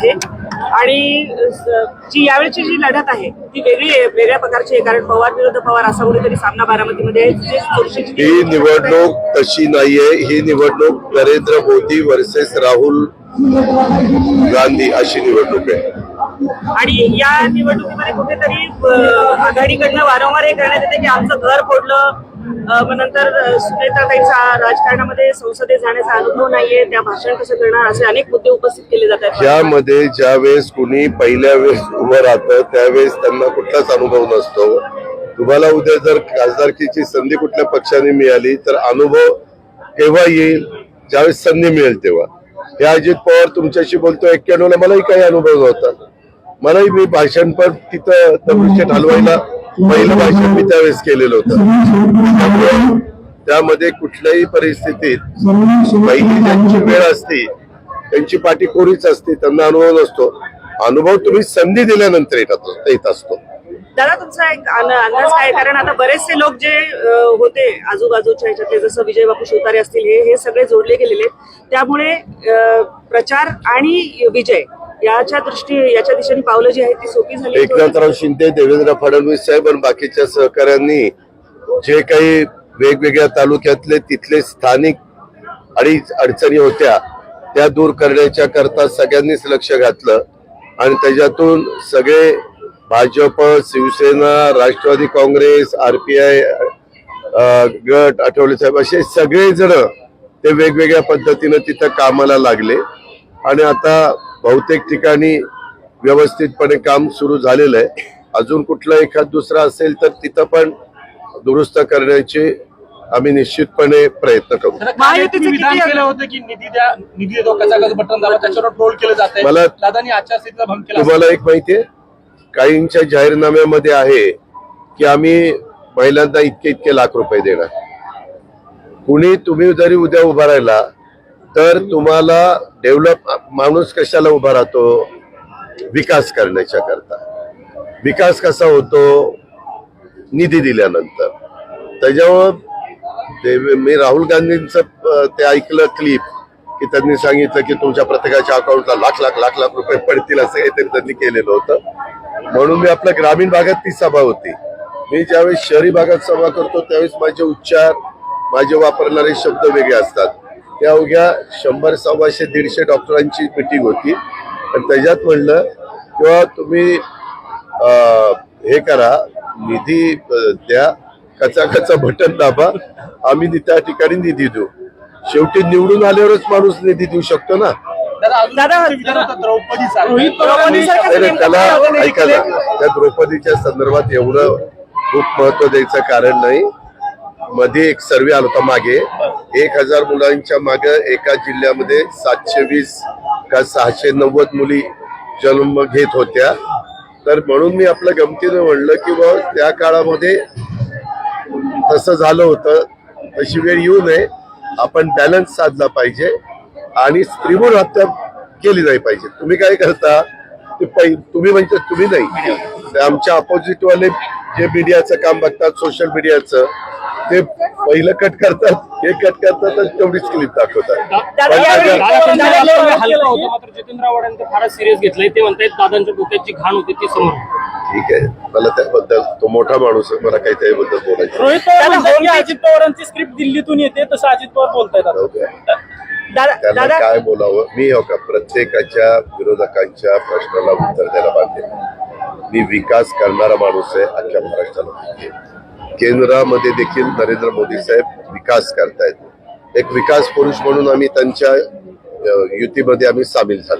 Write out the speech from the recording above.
आणि जी यावेळची जी लढत आहे ती वेगळी वेगळ्या प्रकारची आहे. कारण पवार विरुद्ध पवार असा कुठेतरी सामना बारामतीमध्ये ही निवडणूक तशी नाहीये. ही निवडणूक नरेंद्र मोदी वर्सेस राहुल गांधी अशी निवडणूक आहे. आणि या निवडणुकीमध्ये कुठेतरी आघाडीकडनं वारंवार हे करण्यात येते की आमचं घर फोडलं मग नंतर अ, राजकारणामध्ये संसदेत जाण्याचा अनुभव नाहीये त्या भाषण कसं करणार असे अनेक मुद्दे उपस्थित केले जातात. ज्यामध्ये ज्यावेळेस कुणी पहिल्या वेळेस उभं राहतं त्यावेळेस त्यांना कुठलाच अनुभव नसतो. तुम्हाला उद्या जर खासदारकीची संधी कुठल्या पक्षाने मिळाली तर अनुभव केव्हा येईल? ज्यावेळेस संधी मिळेल तेव्हा. हे अजित पवार तुमच्याशी बोलतो एक्क्याण्णवला मलाही काही अनुभव नव्हता. मलाही मी भाषण पण तिथं दगडूशेठ हलवायला पहिलं भाषण मी त्यावेळेस केलेलं होतं. त्यामुळे त्यामध्ये कुठल्याही परिस्थितीत पहिली ज्यांची वेळ असते त्यांची पाठी कोरीच असते त्यांना अनुभव नसतो. अनुभव तुम्ही संधी दिल्यानंतर येतात येत असतो. दादा तुमचा एक अंदाज काय कारण आता बरेचसे लोक जे होते आजूबाजूच्या ह्याच्यातले जसं विजय बापू शिवतारे असतील हे हे सगळे जोडले गेलेले त्यामुळे प्रचार आणि विजय याच्या दृष्टी याच्या दिशेने पावलं जी आहेत ती सोपी झाली एकनाथराव शिंदे देवेंद्र फडणवीस साहेब आणि बाकीच्या सहकाऱ्यांनी जे काही वेगवेगळ्या तालुक्यातले तिथले स्थानिक अडीच अडचणी होत्या त्या दूर करण्याच्या करता सगळ्यांनीच लक्ष घातलं. आणि त्याच्यातून सगळे भाजप शिवसेना राष्ट्रवादी काँग्रेस आरपीआय गट आठवले साहेब असे सगळेजण ते वेगवेगळ्या पद्धतीनं तिथं कामाला लागले. आणि आता बहुतेक ठिकाणी व्यवस्थितपणे काम सुरू झालेलं आहे. अजून कुठला एखाद दुसरा असेल तर तिथं पण दुरुस्त करण्याचे आम्ही निश्चितपणे प्रयत्न करू. महायुतीचे तुम्ही विधान किती- केलं होतं की निधी द्या निधी देतो कसा कसं बटन दाबा त्याच्यावर ट्रोल केलं जात मला- दादानी आचारसंहितेचा भंग केला तुम्हाला एक माहितीये काहींच्या जाहीरनाम्यामध्ये आहे की आम्ही महिलांना इतके इतके लाख रुपये देणार. कुणी तुम्ही जरी उद्या उभा राहिला तर तुम्हाला डेव्हलप माणूस कशाला उभा राहतो? विकास करण्याच्या करता. विकास कसा होतो? निधी दिल्यानंतर. त्याच्यामुळं ते मी राहुल गांधींचं ते ऐकलं क्लिप की त्यांनी सांगितलं की तुमच्या प्रत्येकाच्या अकाउंटला लाख लाख लाख लाख रुपये पडतील असं काहीतरी त्यांनी केलेलं होतं. म्हणून मी आपल्या ग्रामीण भागात ती सभा होती. मी ज्यावेळेस शहरी भागात सभा करतो त्यावेळेस माझे उच्चार माझे वापरणारे शब्द वेगळे असतात. त्या अवघ्या शंभर सव्वाशे दीडशे डॉक्टरांची मिटिंग होती. आणि त्याच्यात म्हणलं किंवा तुम्ही अं, हे करा निधी द्या कचा कचा बटन दाबा आम्ही त्या ठिकाणी निधी देऊ. शेवटी निवडून आल्यावरच माणूस निधी देऊ शकतो ना? त्याला काय आव्हान ऐका केलंय? ना त्या द्रौपदीच्या संदर्भात एवढं खूप महत्त्व द्यायचं कारण नाही. मध्ये एक सर्वे आला होता मागे. एक हजार मुलांच्या मागे एका जिल्ह्यामध्ये सातशे वीस का सहाशे नव्वद मुली जन्म घेत होत्या. तर म्हणून मी आपल्या गमतीनं म्हणलं की बा त्या काळामध्ये तसं झालं होतं. तशी वेळ येऊ नये. आपण बॅलन्स साधला पाहिजे आणि स्त्रीभूण हत्या केली नाही पाहिजे. तुम्ही काय करता? ते तुम्ही म्हणजे तुम्ही नाही. आमच्या ऑपोजिट वाले जे मीडियाचं काम बघतात सोशल मीडियाचं ते पहिलं कट करतात हे कट करतात तेवढीच क्लिप दाखवतात. जितेंद्र फारच सिरियस घेतलंय. ते म्हणतायत दादांच्या डोक्याची घाण होती ती समोर ठीक आहे. मला त्याबद्दल तो मोठा माणूस आहे मला काही त्याबद्दल बोलायचं अजित पवारांची स्क्रिप्ट दिल्लीतून येते तसं अजित पवार बोलतायत त्यांना काय बोलावं? मी हो का? प्रत्येकाच्या विरोधकांच्या प्रश्नाला उत्तर द्यायला बांधे मी विकास करणारा माणूस आहे अख्ख्या महाराष्ट्राला. केंद्रामध्ये देखील नरेंद्र मोदी साहेब विकास करतायत. एक विकास पुरुष म्हणून आम्ही त्यांच्या युतीमध्ये आम्ही सामील झालो.